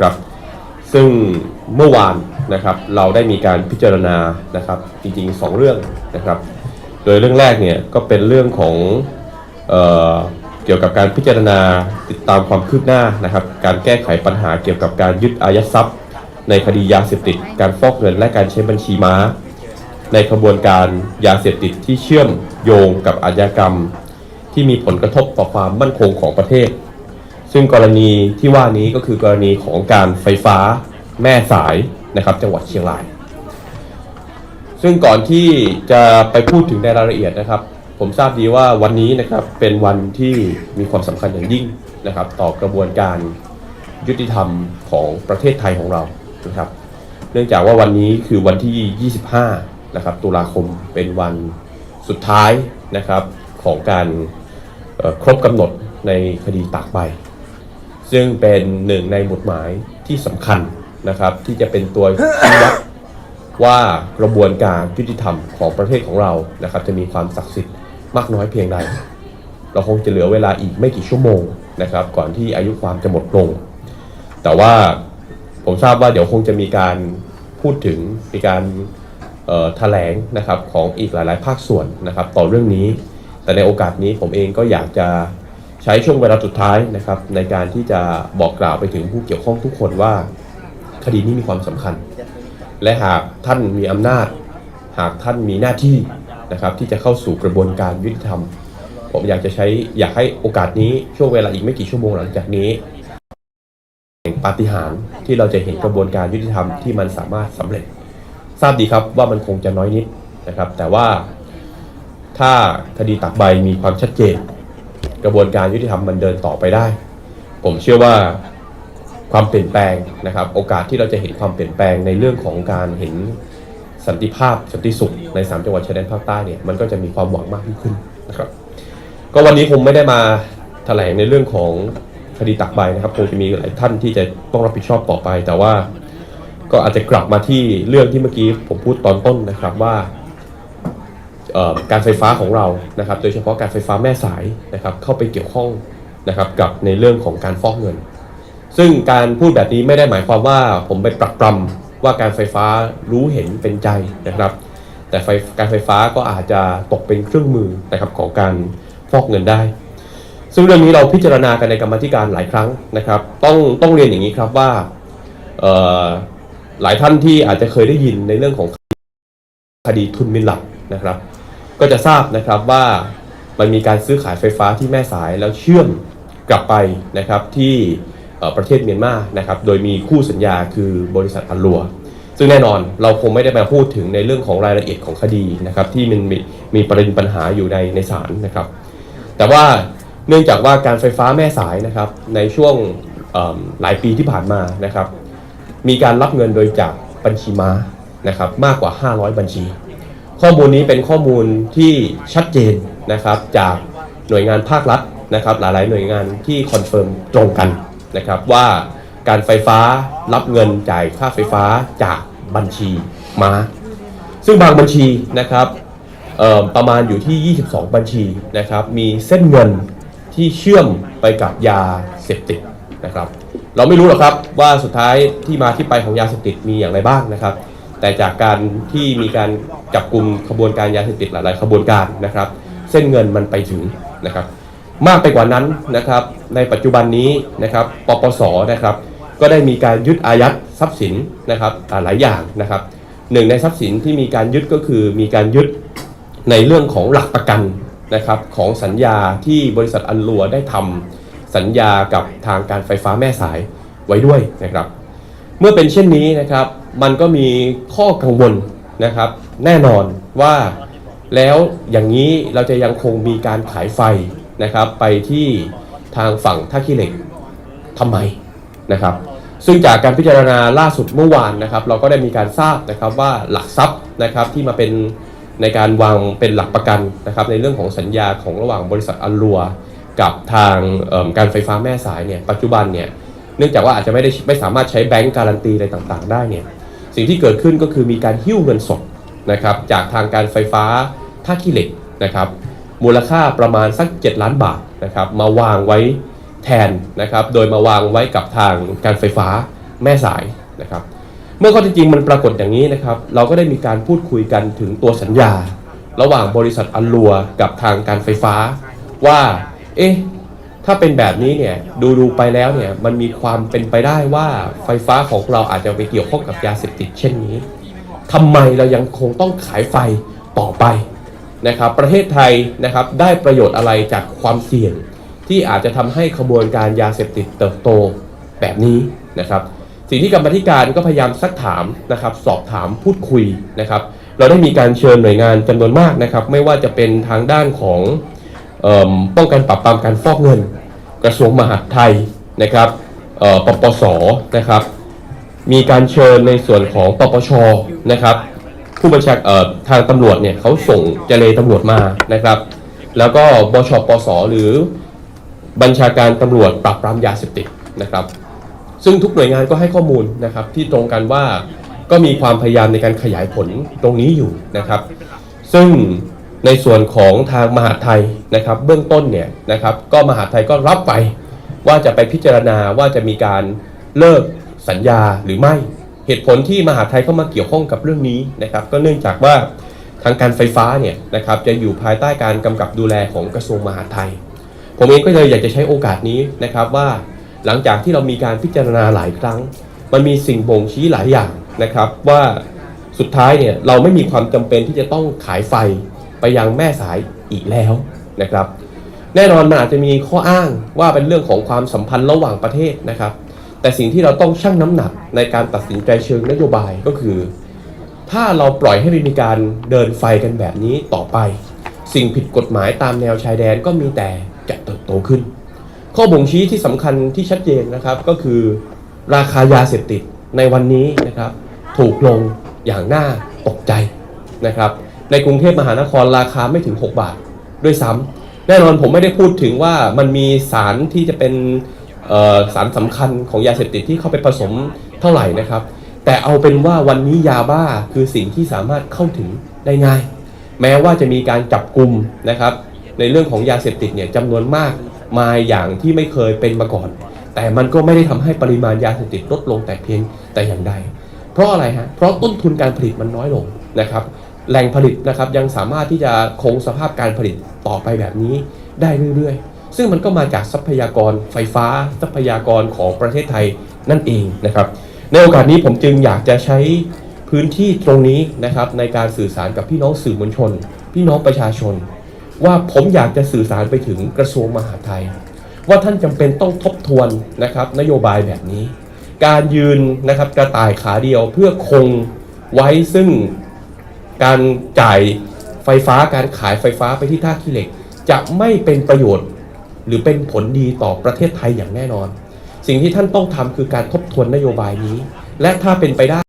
นะครับ ซึ่งเมื่อวานนะครับเราได้มีการพิจารณานะครับจริงๆ 2 เรื่องนะครับ โดยเรื่องแรกเนี่ยก็เป็นเรื่องของเออเกี่ยวกับการพิจารณาติดตามความคืบหน้านะครับ การแก้ไขปัญหาเกี่ยวกับการยึดอายัดทรัพย์ ในคดียาเสพติด การฟอกเงินและการใช้บัญชีม้า ในขบวนการยาเสพติดที่เชื่อมโยงกับอาชญากรรม ที่มีผลกระทบต่อความมั่นคงของประเทศ ซึ่งกรณีที่ว่านี้ก็คือกรณีของการไฟฟ้าแม่สายนะครับ จังหวัดเชียงราย ซึ่งก่อนที่จะไปพูดถึงในรายละเอียดนะครับ ผมทราบดีว่าวันนี้นะครับเป็นวันที่มีความสำคัญอย่างยิ่งนะครับ ต่อกระบวนการยุติธรรมของประเทศไทยของเรานะครับ เนื่องจากว่าวันนี้คือวันที่ 25 นะครับ ตุลาคมเป็นวันสุดท้ายนะครับของการครบกำหนดในคดีตากใบ ซึ่งเป็นหนึ่งในหมุดหมายที่สำคัญนะครับ ที่จะเป็นตัวชี้วัดว่ากระบวนการยุติธรรมของประเทศของเรานะครับ จะมีความศักดิ์สิทธิ์มากน้อยเพียงใด เราคงจะเหลือเวลาอีกไม่กี่ชั่วโมงนะครับ ก่อนที่อายุความจะหมดลง แต่ว่าผมทราบว่าเดี๋ยวคงจะมีการพูดถึงมีการแถลงนะครับของอีกหลาย ๆ ภาคส่วนนะครับ ต่อเรื่องนี้ แต่ในโอกาสนี้ผมเองก็อยากจะ ใช้ช่วงเวลาสุดท้ายนะครับ ในการที่จะบอกกล่าวไปถึงผู้เกี่ยวข้องทุกคนว่า คดีนี้มีความสำคัญ และหากท่านมีอำนาจ หากท่านมีหน้าที่นะครับที่จะเข้าสู่กระบวนการยุติธรรม ผมอยากจะใช้อยากให้โอกาสนี้ช่วงเวลาอีกไม่กี่ชั่วโมงหลังจากนี้แห่งปาฏิหาริย์ที่เราจะเห็นกระบวนการยุติธรรมที่มันสามารถสำเร็จ ทราบดีครับว่ามันคงจะน้อยนิดนะครับ แต่ว่าถ้าคดีตักใบมีความชัดเจน กระบวนการยุติธรรมมันเดินต่อไปได้ ผมเชื่อว่าความเปลี่ยนแปลงนะครับ โอกาสที่เราจะเห็นความเปลี่ยนแปลงในเรื่องของการเห็นสันติภาพสันติสุขในสามจังหวัดชายแดนภาคใต้เนี่ยมันก็จะมีความหวังมากยิ่งขึ้นนะครับ ก็วันนี้คงไม่ได้มาแถลงในเรื่องของคดีตักใบนะครับคงจะมีหลายท่านที่จะต้องรับผิดชอบต่อไป แต่ว่าก็อาจจะกลับมาที่เรื่องที่เมื่อกี้ผมพูดตอนต้นนะครับว่า การไฟฟ้าของเรานะครับ โดยเฉพาะการไฟฟ้าแม่สายนะครับเข้าไปเกี่ยวข้องนะครับกับในเรื่องของการฟอกเงิน ซึ่งการพูดแบบนี้ไม่ได้หมายความว่าผมไปปรักปรำว่าการไฟฟ้ารู้เห็นเป็นใจนะครับ แต่ไฟการไฟฟ้าก็อาจจะตกเป็นเครื่องมือนะครับของการฟอกเงินได้ ซึ่งเรื่องนี้เราพิจารณากันในกรรมธิการหลายครั้งนะครับ ต้องต้องเรียนอย่างนี้ครับว่าหลายท่านที่อาจจะเคยได้ยินในเรื่องของคดีทุนมินหลักนะครับ ก็จะทราบนะครับว่ามันมีการซื้อขายไฟฟ้าที่แม่สายแล้วเชื่อมกลับไปนะครับที่ประเทศเมียนมานะครับโดยมีคู่สัญญาคือบริษัทอัลลัวซึ่งแน่นอนเราคงไม่ได้มาพูดถึงในเรื่องของรายละเอียดของคดีนะครับที่มันมีมีประเด็นปัญหาอยู่ในในศาลนะครับ แต่ว่าเนื่องจากว่าการไฟฟ้าแม่สายนะครับในช่วงหลายปีที่ผ่านมานะครับ มีการรับเงินโดยจากบัญชีม้านะครับมากกว่า 500 บัญชี ข้อมูลนี้เป็นข้อมูลที่ชัดเจนนะครับจากหน่วยงานภาครัฐนะครับ หลายๆ หน่วยงานที่คอนเฟิร์มตรงกันนะครับว่าการไฟฟ้ารับเงินจ่ายค่าไฟฟ้าจากบัญชีม้า ซึ่งบางบัญชีนะครับประมาณอยู่ที่ 22 บัญชีนะครับ มีเส้นเงินที่เชื่อมไปกับยาเสพติดนะครับ เราไม่รู้หรอกครับว่าสุดท้ายที่มาที่ไปของยาเสพติดมีอย่างไรบ้างนะครับ แต่จากการที่มีการจับกลุ่มขบวนการยาเสพติดหลาย ๆ ขบวนการนะครับ เส้นเงินมันไปถึงนะครับ มากไปกว่านั้นนะครับ ในปัจจุบันนี้นะครับปปสนะครับ ก็ได้มีการยึดอายัดทรัพย์สินนะครับหลายอย่างนะครับหนึ่งในทรัพย์สินที่มีการยึดก็คือมีการยึดในเรื่องของหลักประกันนะครับของสัญญาที่บริษัทอันลัวได้ทำสัญญากับทางการไฟฟ้าแม่สายไว้ด้วยนะครับ เมื่อเป็นเช่นนี้นะครับ มันก็มีข้อกังวลนะครับ แน่นอนว่าแล้วอย่างนี้เราจะยังคงมีการขายไฟนะครับ ไปที่ทางฝั่งท่าขี้เหล็กทำไมนะครับ ซึ่งจากการพิจารณาล่าสุดเมื่อวานนะครับ เราก็ได้มีการทราบนะครับว่าหลักทรัพย์นะครับที่มาเป็นในการวางเป็นหลักประกันนะครับ ในเรื่องของสัญญาของระหว่างบริษัทอัลลัวกับทางการไฟฟ้าแม่สายเนี่ยปัจจุบันเนี่ยเนื่องจากว่าอาจจะไม่ได้ไม่สามารถใช้แบงก์การันตีอะไรต่างๆ ได้เนี่ย สิ่งที่เกิดขึ้นก็คือมีการหิ้วเงินสดนะครับจากทางการไฟฟ้าท่าขี้เหล็กนะครับมูลค่าประมาณสัก 7 ล้านบาทนะครับมาวางไว้แทนนะครับโดยมาวางไว้กับทางการไฟฟ้าแม่สายนะครับเมื่อข้อท็จจริงมันปรากฏอย่างนี้นะครับเราก็ได้มีการพูดคุยกันถึงตัวสัญญา ระหว่างบริษัทอัลลัวกับทางการไฟฟ้าว่าเอ๊ะ ถ้าเป็นแบบนี้เนี่ยดูดูๆไปแล้วเนี่ยมันมีความเป็นไปได้ว่าไฟฟ้าของเราอาจจะไปเกี่ยวข้องกับยาเสพติดเช่นนี้ทำไมเรายังคงต้องขายไฟต่อไปนะครับ ประเทศไทยนะครับได้ประโยชน์อะไรจากความเสี่ยง ที่อาจจะทำให้ขบวนการยาเสพติดเติบโตแบบนี้นะครับสิ่งที่กรรมธิการก็พยายามซักถามนะครับ สอบถามพูดคุยนะครับ เราได้มีการเชิญหน่วยงานจำนวนมากนะครับ ไม่ว่าจะเป็นทางด้านของ ป้องกันปราบปรามการฟอกเงิน กระทรวงมหาดไทยนะครับปปสนะครับ มีการเชิญในส่วนของปปชนะครับ ผู้บัญชาเอ่อทางตำรวจเนี่ยเขาส่งเจเลตำรวจมานะครับ แล้วก็บชปสหรือบัญชาการตำรวจปราบปรามยาเสพติดนะครับ ซึ่งทุกหน่วยงานก็ให้ข้อมูลนะครับ ที่ตรงกันว่าก็มีความพยายามในการขยายผลตรงนี้อยู่นะครับ ซึ่ง ในส่วนของทางมหาไทยนะครับ เบื้องต้นเนี่ยนะครับ ก็มหาไทยก็รับไปว่าจะไปพิจารณาว่าจะมีการเลิกสัญญาหรือไม่เหตุผลที่มหาไทยเข้ามาเกี่ยวข้องกับเรื่องนี้นะครับ ก็เนื่องจากว่าทางการไฟฟ้าเนี่ยนะครับจะอยู่ภายใต้การกำกับดูแลของกระทรวงมหาดไทย ผมเองก็เลยอยากจะใช้โอกาสนี้นะครับว่าหลังจากที่เรามีการพิจารณาหลายครั้ง มันมีสิ่งบ่งชี้หลายอย่างนะครับว่าสุดท้ายเนี่ยเราไม่มีความจำเป็นที่จะต้องขายไฟ ไปยังแม่สายอีกแล้วนะครับ แน่นอนมันอาจจะมีข้ออ้างว่าเป็นเรื่องของความสัมพันธ์ระหว่างประเทศนะครับ แต่สิ่งที่เราต้องชั่งน้ำหนักในการตัดสินใจเชิงนโยบายก็คือ ถ้าเราปล่อยให้มีการเดินไฟกันแบบนี้ต่อไป สิ่งผิดกฎหมายตามแนวชายแดนก็มีแต่จะเติบโตขึ้น ข้อบ่งชี้ที่สำคัญที่ชัดเจนนะครับก็คือราคายาเสพติดในวันนี้นะครับ ถูกลงอย่างน่าตกใจนะครับ ในกรุงเทพมหานครราคาไม่ถึง 6 บาทด้วยซ้ำแน่นอนผมไม่ได้พูดถึงว่ามันมีสารที่จะเป็นสารสำคัญของยาเสพติดที่เข้าไปผสมเท่าไหร่นะครับ แต่เอาเป็นว่าวันนี้ยาบ้าคือสิ่งที่สามารถเข้าถึงได้ง่าย แม้ว่าจะมีการจับกลุ่มนะครับ ในเรื่องของยาเสพติดเนี่ยจำนวนมากมาอย่างที่ไม่เคยเป็นมาก่อน แต่มันก็ไม่ได้ทำให้ปริมาณยาเสพติดลดลงแต่เพียงแต่อย่างใด เพราะอะไรฮะเพราะต้นทุนการผลิตมันน้อยลงนะครับ แหล่งผลิตนะครับยังสามารถที่จะคงสภาพการผลิตต่อไปแบบนี้ได้เรื่อยๆ ซึ่งมันก็มาจากทรัพยากรไฟฟ้า ทรัพยากรของประเทศไทยนั่นเองนะครับ ในโอกาสนี้ผมจึงอยากจะใช้พื้นที่ตรงนี้นะครับในการสื่อสารกับพี่น้องสื่อมวลชน พี่น้องประชาชน ว่าผมอยากจะสื่อสารไปถึงกระทรวงมหาดไทย ว่าท่านจำเป็นต้องทบทวนนะครับนโยบายแบบนี้ การยืนนะครับกระต่ายขาเดียวเพื่อคงไว้ซึ่ง การจ่ายไฟฟ้าการขายไฟฟ้าไปที่ท่าขี้เหล็ก จะไม่เป็นประโยชน์ หรือเป็นผลดีต่อประเทศไทยอย่างแน่นอน สิ่งที่ท่านต้องทำคือการทบทวนนโยบายนี้ และถ้าเป็นไปได้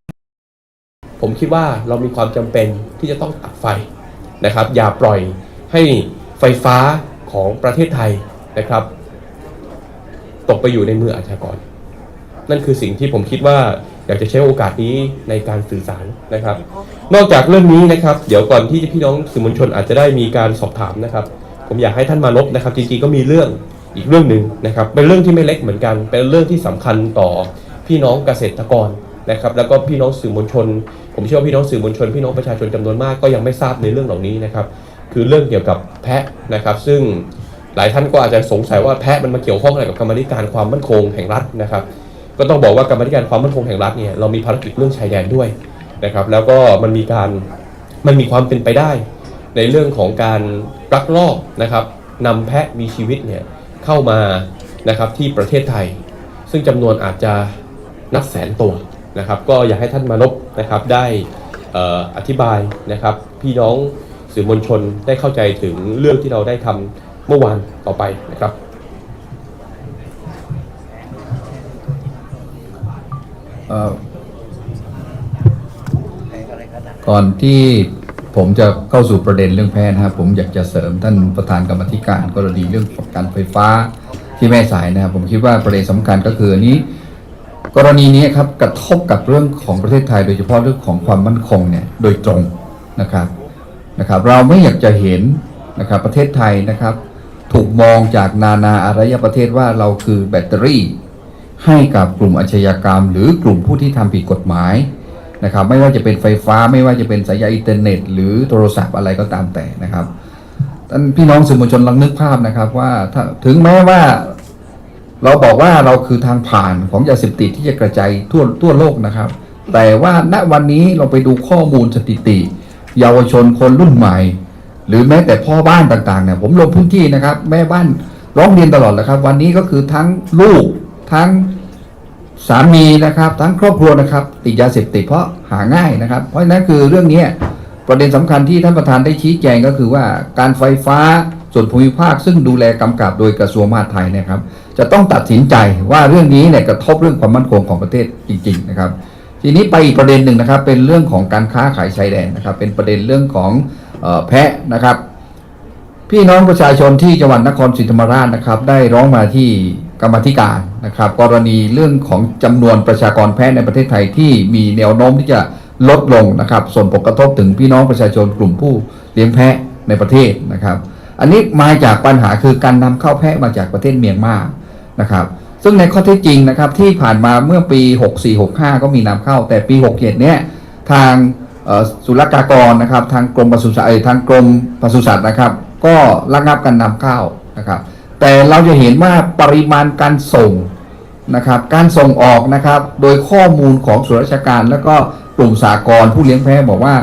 ผมคิดว่าเรามีความจำเป็นที่จะต้องตัดไฟนะครับ อย่าปล่อยให้ไฟฟ้าของประเทศไทยนะครับ ตกไปอยู่ในมืออาชญากร นั่นคือสิ่งที่ผมคิดว่า อยากจะใช้โอกาสนี้ในการสื่อสารนะครับ นอกจากเรื่องนี้นะครับ เดี๋ยวก่อนที่พี่น้องสื่อมวลชนอาจจะได้มีการสอบถามนะครับ ผมอยากให้ท่านมานพนะครับจริงๆก็มีเรื่องอีกเรื่องหนึ่งนะครับ เป็นเรื่องที่ไม่เล็กเหมือนกัน เป็นเรื่องที่สำคัญต่อพี่น้องเกษตรกรนะครับ แล้วก็พี่น้องสื่อมวลชน ผมเชื่อว่าพี่น้องสื่อมวลชน พี่น้องประชาชนจำนวนมากก็ยังไม่ทราบในเรื่องเหล่านี้นะครับ คือเรื่องเกี่ยวกับแพะนะครับ ซึ่งหลายท่านก็อาจจะสงสัยว่าแพะมันมาเกี่ยวข้องอะไรกับกรรมาธิการความมั่นคงแห่งรัฐนะครับ ก็ต้องบอกว่ากรรมธิการความมั่นคงแห่งรัฐเนี่ยเรามีภารกิจเรื่องชายแดนด้วยนะครับ แล้วก็มันมีการมันมีความเป็นไปได้ ในเรื่องของการลักลอบนะครับนำแพะมีชีวิตเนี่ยเข้ามานะครับที่ประเทศไทย ซึ่งจำนวนอาจจะนับแสนตัวนะครับ ก็อยากให้ท่านมานพนะครับได้อออธิบายนะครับพี่น้องสื่อมวลชนได้เข้าใจถึงเรื่องที่เราได้ทำเมื่อวานต่อไปนะครับ ก่อนที่ผมจะเข้าสู่ประเด็นเรื่องแพทย์นะครับผมอยากจะเสริมท่านประธานกรรมธิการกรณีเรื่องการไฟฟ้าที่แม่สายนะครับผมคิดว่าประเด็นสำคัญก็คืออันนี้ กรณีนี้ครับกระทบกับเรื่องของประเทศไทย โดยเฉพาะเรื่องของความมั่นคงเนี่ยโดยตรงนะครับนะครับ เราไม่อยากจะเห็นนะครับประเทศไทยนะครับ ถูกมองจากนานาอารยประเทศว่าเราคือแบตเตอรี่ ให้กับกลุ่มอาชญากรรม หรือกลุ่มผู้ที่ทำผิดกฎหมายนะครับไม่ว่าจะเป็นไฟฟ้าไม่ว่าจะเป็นสายยาอินเทอร์เน็ต หรือโทรศัพท์อะไรก็ตามแต่นะครับท่านพี่น้องสื่อมวลชนลองนึกภาพนะครับว่าถ้าถึงแม้ว่าเราบอกว่าเราคือทางผ่านของยาเสพติดที่จะกระจายทั่วทั่วโลกนะครับ แต่ว่าณวันนี้เราไปดูข้อมูลสถิติ เยาวชนคนรุ่นใหม่ หรือแม้แต่พ่อบ้านต่างๆเนี่ยผมลงพื้นที่นะครับ แม่บ้านร้องเรียนตลอดเลยครับ วันนี้ก็คือทั้งลูก ทั้งสามีนะครับ ทั้งครอบครัวนะครับติดยาเสพติดเพราะหาง่ายนะครับ เพราะฉะนั้นคือเรื่องนี้ประเด็นสำคัญที่ท่านประธานได้ชี้แจงก็คือว่าการไฟฟ้าส่วนภูมิภาคซึ่งดูแลกำกับโดยกระทรวงมหาดไทยนะครับ จะต้องตัดสินใจว่าเรื่องนี้เนี่ยกระทบเรื่องความมั่นคงของประเทศจริง ๆ นะครับ ทีนี้ไปอีกประเด็นหนึ่งนะครับ เป็นเรื่องของการค้าขายชายแดนนะครับ เป็นประเด็นเรื่องของออแพะนะครับ พี่น้องประชาชนที่จังหวัดนครศรีธรรมราชนะครับ ได้ร้องมาที่ กรรมธิการนะครับ กรณีเรื่องของจำนวนประชากรแพะในประเทศไทยที่มีแนวโน้มที่จะลดลงนะครับ ส่งผลกระทบถึงพี่น้องประชาชนกลุ่มผู้เลี้ยงแพะในประเทศนะครับ อันนี้มาจากปัญหาคือการนำเข้าแพะมาจากประเทศเมียนมานะครับ ซึ่งในข้อเท็จจริงนะครับที่ผ่านมาเมื่อปี 64-65 ก็มีนำเข้า แต่ปี67เนี่ยทางศุลกากรนะครับ ทางกรมปศุสัตว์ทางกรมปศุสัตว์นะครับ ก็ระงับการนำเข้านะครับ แต่เราจะเห็นว่าปริมาณการส่งนะครับ การส่งออกนะครับ โดยข้อมูลของส่วนราชการ แล้วก็กลุ่มสากลผู้เลี้ยงแพะบอกว่า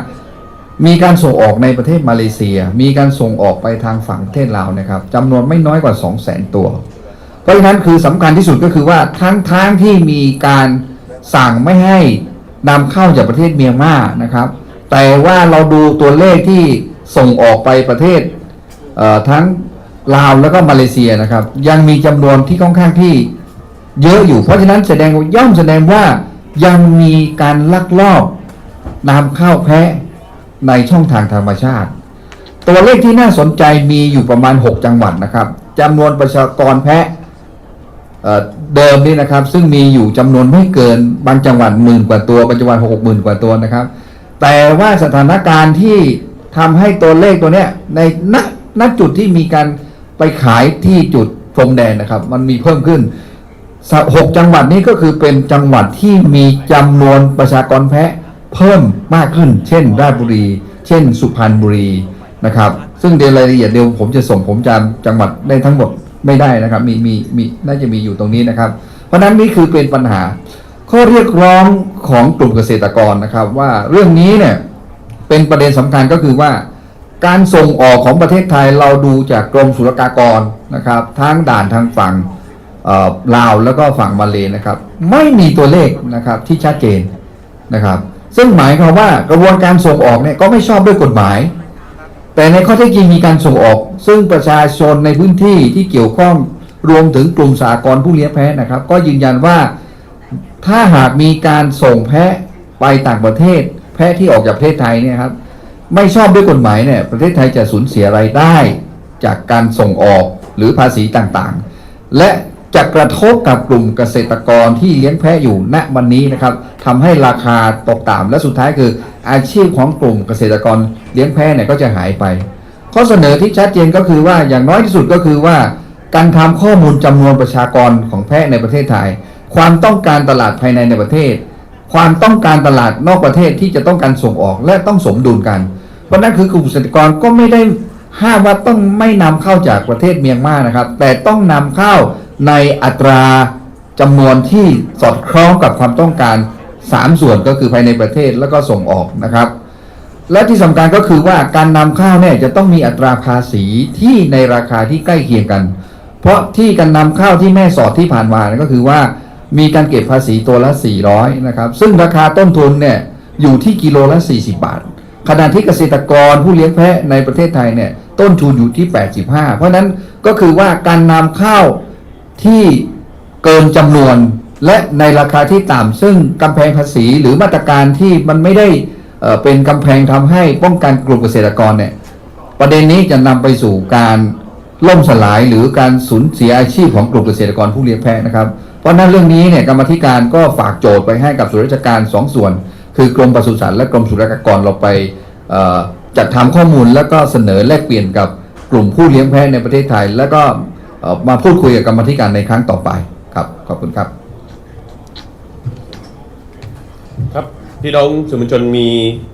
มีการส่งออกในประเทศมาเลเซีย มีการส่งออกไปทางฝั่งประเทศลาวนะครับจำนวนไม่น้อยกว่า 2 0 0 0 0 0 ตัว เพราะฉะนั้นคือสำคัญที่สุดก็คือว่าทั้งทั้งที่มีการสั่งไม่ให้นำเข้าจากประเทศเมียนมานะครับ แต่ว่าเราดูตัวเลขที่ส่งออกไปประเทศเทั้ง ลาวแล้วก็มาเลเซียนะครับ ยังมีจำนวนที่ค่อนข้างที่เยอะอยู่ เพราะฉะนั้นแสดงย่อมแสดงว่ายังมีการลักลอบนำเข้าแพะในช่องทางธรรมชาติ ตัวเลขที่น่าสนใจมีอยู่ประมาณ 6 จังหวัดนะครับจำนวนประชากรแพะเเดิมนี่นะครับ ซึ่งมีอยู่จำนวนไม่เกินบางจังหวัดหมื่นกว่าตัวบางจังหวัดหกหมื่นกว่าตัวนะครับ แต่ว่าสถานการณ์ที่ทำให้ตัวเลขตัวเนี้ยในณณจุดที่มีการ ไปขายที่จุดพรมแดนนะครับ มันมีเพิ่มขึ้นหกจังหวัดนี้ก็คือเป็นจังหวัดที่มีจำนวนประชากรแพะเพิ่มมากขึ้น เช่น ราชบุรี เช่น สุพรรณบุรีนะครับ ซึ่งเดี๋ยวรายละเอียดเดี๋ยวผมจะส่งผมจำจังหวัดได้ทั้งหมดไม่ได้นะครับ มีมีมีน่าจะมีอยู่ตรงนี้นะครับ เพราะฉะนั้นนี่คือเป็นปัญหา ข้อเรียกร้องของกลุ่มเกษตรกรนะครับ ว่าเรื่องนี้เนี่ยเป็นประเด็นสำคัญก็คือว่า การส่งออกของประเทศไทยเราดูจากกรมศุลกากรนะครับทั้งด่านทางฝั่งลาวแล้วก็ฝั่งมาเลนะครับ ไม่มีตัวเลขนะครับที่ชัดเจนนะครับ ซึ่งหมายความว่ากระบวนการส่งออกเนี่ยก็ไม่ชอบด้วยกฎหมาย แต่ในข้อเท็จจริงมีการส่งออก ซึ่งประชาชนในพื้นที่ที่เกี่ยวข้องรวมถึงกลุ่มสากลผู้เลี้ยงแพะนะครับ ก็ยืนยันว่าถ้าหากมีการส่งแพะไปต่างประเทศ แพะที่ออกจากประเทศไทยเนี่ยครับ ไม่ชอบด้วยกฎหมายเนี่ยประเทศไทยจะสูญเสียรายได้จากการส่งออกหรือภาษีต่างๆ และจะกระทบกับกลุ่มเกษตรกรที่เลี้ยงแพะอยู่ณวันนี้นะครับทำให้ราคาตกต่ำและสุดท้ายคืออาชีพของกลุ่มเกษตรกรเลี้ยงแพะเนี่ยก็จะหายไป ข้อเสนอที่ชัดเจนก็คือว่าอย่างน้อยที่สุดก็คือว่า การทำข้อมูลจำนวนประชากรของแพะในประเทศไทย ความต้องการตลาดภายในในประเทศ ความต้องการตลาดนอกประเทศที่จะต้องการส่งออกและต้องสมดุลกัน เพราะนั่นคือกลุ่มเกษตรกรก็ไม่ได้ห้ามว่าต้องไม่นำเข้าจากประเทศเมียนมานะครับ แต่ต้องนำเข้าในอัตราจำนวนที่สอดคล้องกับความต้องการ 3 ส่วนก็คือภายในประเทศแล้วก็ส่งออกนะครับ และที่สำคัญก็คือว่าการนำเข้าเนี่ยจะต้องมีอัตราภาษีที่ในราคาที่ใกล้เคียงกัน เพราะที่การนำเข้าที่แม่สอดที่ผ่านมาเนี่ยก็คือว่ามีการเก็บภาษีตัวละ 400 นะครับ ซึ่งราคาต้นทุนเนี่ยอยู่ที่กิโลละ 40 บาท ขณะที่เกษตรกรผู้เลี้ยงแพะในประเทศไทยเนี่ยต้นทุนอยู่ที่ 85 เพราะนั้นก็คือว่าการนำเข้าที่เกินจำนวนและในราคาที่ต่ำซึ่งกำแพงภาษีหรือมาตรการที่มันไม่ได้เเป็นกำแพงทำให้ป้องกันกลุ่มเกษตรกรเนี่ยประเด็นนี้จะนำไปสู่การล่มสลายหรือการสูญเสียอาชีพของกลุ่มเกษตรกรผู้เลี้ยงแพะนะครับ เพราะนั้นเรื่องนี้เนี่ยกรรมธิการก็ฝากโจทย์ไปให้กับส่วนราชการสองส่วน คือกรมปศุสัตว์และกรมศุลกากรเราไปจัดทำข้อมูลแล้วก็เสนอแลกเปลี่ยนกับกลุ่มผู้เลี้ยงแพะในประเทศไทย แล้วก็มาพูดคุยกับกรรมธิการในครั้งต่อไปครับขอบคุณครับ ครับพี่น้องสื่อมวลชนมี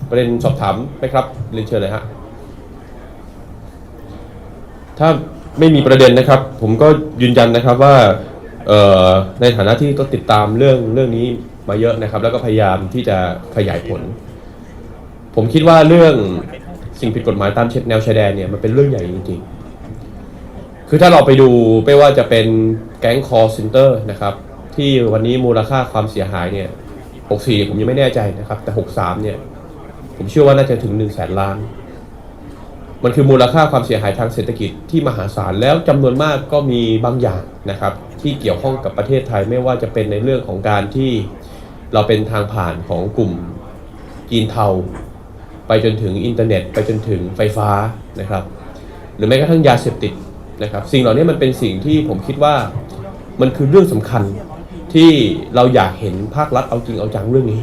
ประเด็นสอบถามไหมครับเรียนเชิญเลยฮะถ้าไม่มีประเด็นนะครับ ผมก็ยืนยันนะครับว่าในฐานะที่ก็ติดตามเรื่องเรื่องนี้ มาเยอะนะครับ แล้วก็พยายามที่จะขยายผล ผมคิดว่าเรื่องสิ่งผิดกฎหมายตามแนวชายแดนเนี่ยมันเป็นเรื่องใหญ่จริงๆ คือถ้าเราไปดูไม่ว่าจะเป็นแก๊งคอร์เซนเตอร์นะครับ ที่วันนี้มูลค่าความเสียหายเนี่ย 64 ผมยังไม่แน่ใจนะครับ แต่ 63 เนี่ย ผมเชื่อว่าน่าจะถึง 1 0 0 0 0แสนล้าน มันคือมูลค่าความเสียหายทางเศรษฐกิจที่มหาศาลแล้วจำนวนมากก็มีบางอย่างนะครับ ที่เกี่ยวข้องกับประเทศไทยไม่ว่าจะเป็นในเรื่องของการที่ เราเป็นทางผ่านของกลุ่มจีนเทา ไปจนถึงอินเทอร์เน็ต ไปจนถึงไฟฟ้านะครับ หรือแม้กระทั่งยาเสพติดนะครับ สิ่งเหล่านี้มันเป็นสิ่งที่ผมคิดว่ามันคือเรื่องสำคัญที่เราอยากเห็นภาครัฐเอาจริงเอาจังเรื่องนี้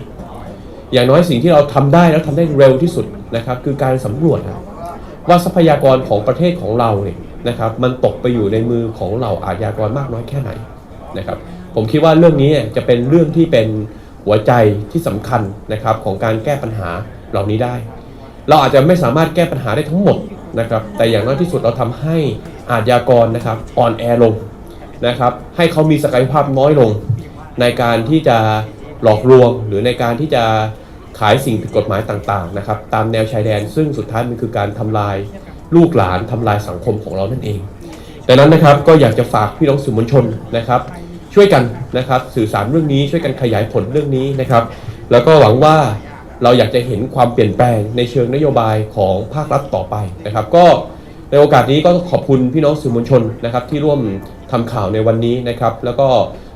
อย่างน้อยสิ่งที่เราทำได้แล้วทำได้เร็วที่สุดนะครับ คือการสำรวจว่าทรัพยากรของประเทศของเราเนี่ยนะครับ มันตกไปอยู่ในมือของเหล่าอาชญากรมากน้อยแค่ไหนนะครับ ผมคิดว่าเรื่องนี้จะเป็นเรื่องที่เป็น หัวใจที่สำคัญนะครับของการแก้ปัญหาเหล่านี้ได้ เราอาจจะไม่สามารถแก้ปัญหาได้ทั้งหมดนะครับแต่อย่างน้อยที่สุดเราทำให้อาชญากรนะครับอ่อนแอลงนะครับให้เขามีศักยภาพน้อยลง ในการที่จะหลอกลวงหรือในการที่จะขายสิ่งผิดกฎหมายต่างๆนะครับตามแนวชายแดน ซึ่งสุดท้ายมันคือการทำลายลูกหลานทำลายสังคมของเรานั่นเองดังนั้นนะครับก็อยากจะฝากพี่น้องสื่อมวลชนนะครับ ช่วยกันนะครับ สื่อสารเรื่องนี้ช่วยกันขยายผลเรื่องนี้นะครับ แล้วก็หวังว่าเราอยากจะเห็นความเปลี่ยนแปลงในเชิงนโยบายของภาครัฐต่อไปนะครับ ก็ในโอกาสนี้ก็ขอบคุณพี่น้องสื่อมวลชนนะครับที่ร่วมทำข่าวในวันนี้นะครับ แล้วก็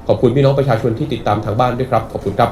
ขอบคุณพี่น้องประชาชนที่ติดตามทางบ้านด้วยครับ ขอบคุณครับ